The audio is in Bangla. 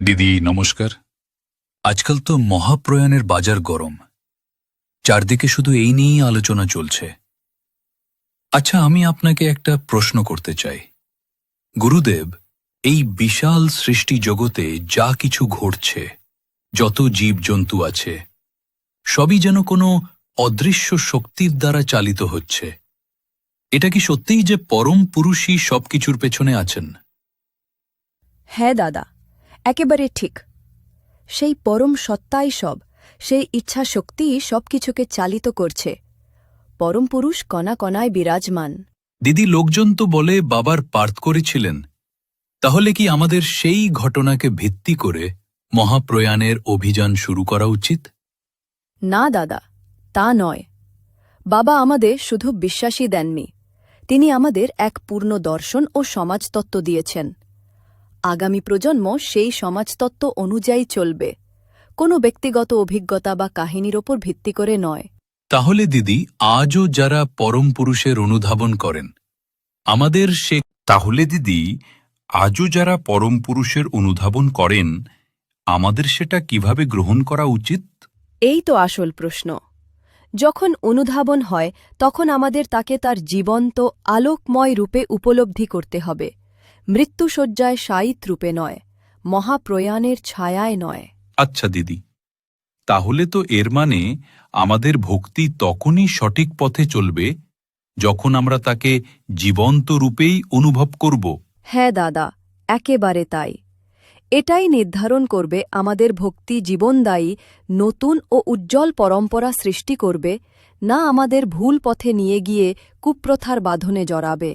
দিদি, নমস্কার। আজকাল তো মহাপ্রয়াণের বাজার গরম। চারদিকে শুধু এই নিয়েই আলোচনা চলছে। আচ্ছা আমি আপনাকে একটা প্রশ্ন করতে চাই। গুরুদেব, এই বিশাল সৃষ্টি জগতে যা কিছু ঘটছে, যত জীবজন্তু আছে, সবই যেন কোনো অদৃশ্য শক্তির দ্বারা চালিত হচ্ছে। এটা কি সত্যিই যে পরম পুরুষই সবকিছুর পেছনে আছেন? হ্যাঁ দাদা। একেবারে ঠিক। সেই পরম সত্তাই সব সেই ইচ্ছা শক্তিই সবকিছুকে চালিত করছে। পরম পুরুষ কণা কণায় বিরাজমান। দিদি লোকজন তো বলে বাবার পার্থ করেছিলেন। তাহলে কি আমাদের সেই ঘটনাকে ভিত্তি করে মহাপ্রয়াণের অভিযান শুরু করা উচিত? না দাদা তা নয়। বাবা আমাদের শুধু বিশ্বাসই দেননি। তিনি আমাদের এক পূর্ণ দর্শন ও সমাজতত্ত্ব দিয়েছেন। আগামী প্রজন্ম সেই সমাজতত্ত্ব অনুযায়ী চলবে। কোনো ব্যক্তিগত অভিজ্ঞতা বা কাহিনীর ওপর ভিত্তি করে নয়। তাহলে দিদি আজও যারা পরম পুরুষের অনুধাবন করেন আমাদের সে তাহলে দিদি আজও যারা পরম পুরুষের অনুধাবন করেন আমাদের সেটা কীভাবে গ্রহণ করা উচিত? এই তো আসল প্রশ্ন। যখন অনুধাবন হয় তখন আমাদের তাকে তার জীবন্ত আলোকময় রূপে উপলব্ধি করতে হবে। মৃত্যুসজ্জায় শায়িত রূপে নয় মহাপ্রয়াণের ছায়ায় নয়। আচ্ছা দিদি তাহলে তো এর মানে আমাদের ভক্তি তখনই সঠিক পথে চলবে যখন আমরা তাকে জীবন্ত রূপেই অনুভব করব। হ্যাঁ দাদা একেবারে তাই। এটাই নির্ধারণ করবে আমাদের ভক্তি জীবনদায়ী নতুন ও উজ্জ্বল পরম্পরা সৃষ্টি করবে না আমাদের ভুল পথে নিয়ে গিয়ে কুপ্রথার বাঁধনে জড়াবে।